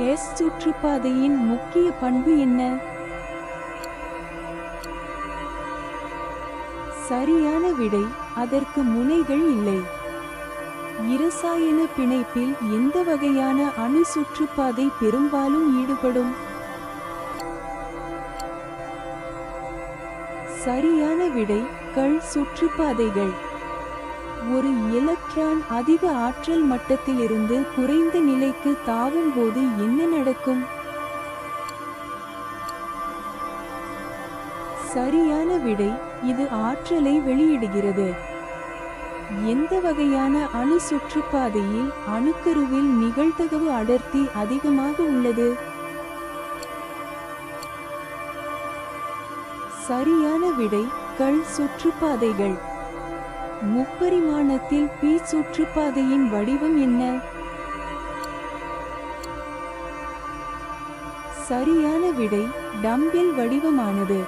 S சுற்றுப்பாதையின் முக்கிய பண்பு என்ன? சரியான விடை அதற்கு முனைகள் இல்லை. இரசாயன பிணைப்பில் எந்த வகையான அணு சுற்றுப்பாதை பெரும்பாலும் ஈடுபடும்? சரியான விடை கள் சுற்றுப்பாதைகள். ஒரு எலக்ட்ரான் அதிக ஆற்றல் மட்டத்திலிருந்து குறைந்த நிலைக்கு தாவும் போது என்ன நடக்கும்? சரியான விடை இது ஆற்றலை வெளியிடுகிறது. எந்த வகையான அணு சுற்றுப்பாதையில் அணுக்கருவில் நிகழ்தகவு அடர்த்தி அதிகமாக உள்ளது? சரியான விடை கள் சுற்றுப்பாதைகள். முப்பரிமாணத்தில் பி சுற்றுப்பாதையின் வடிவம் என்ன? சரியான விடை டம்பில் வடிவமானது.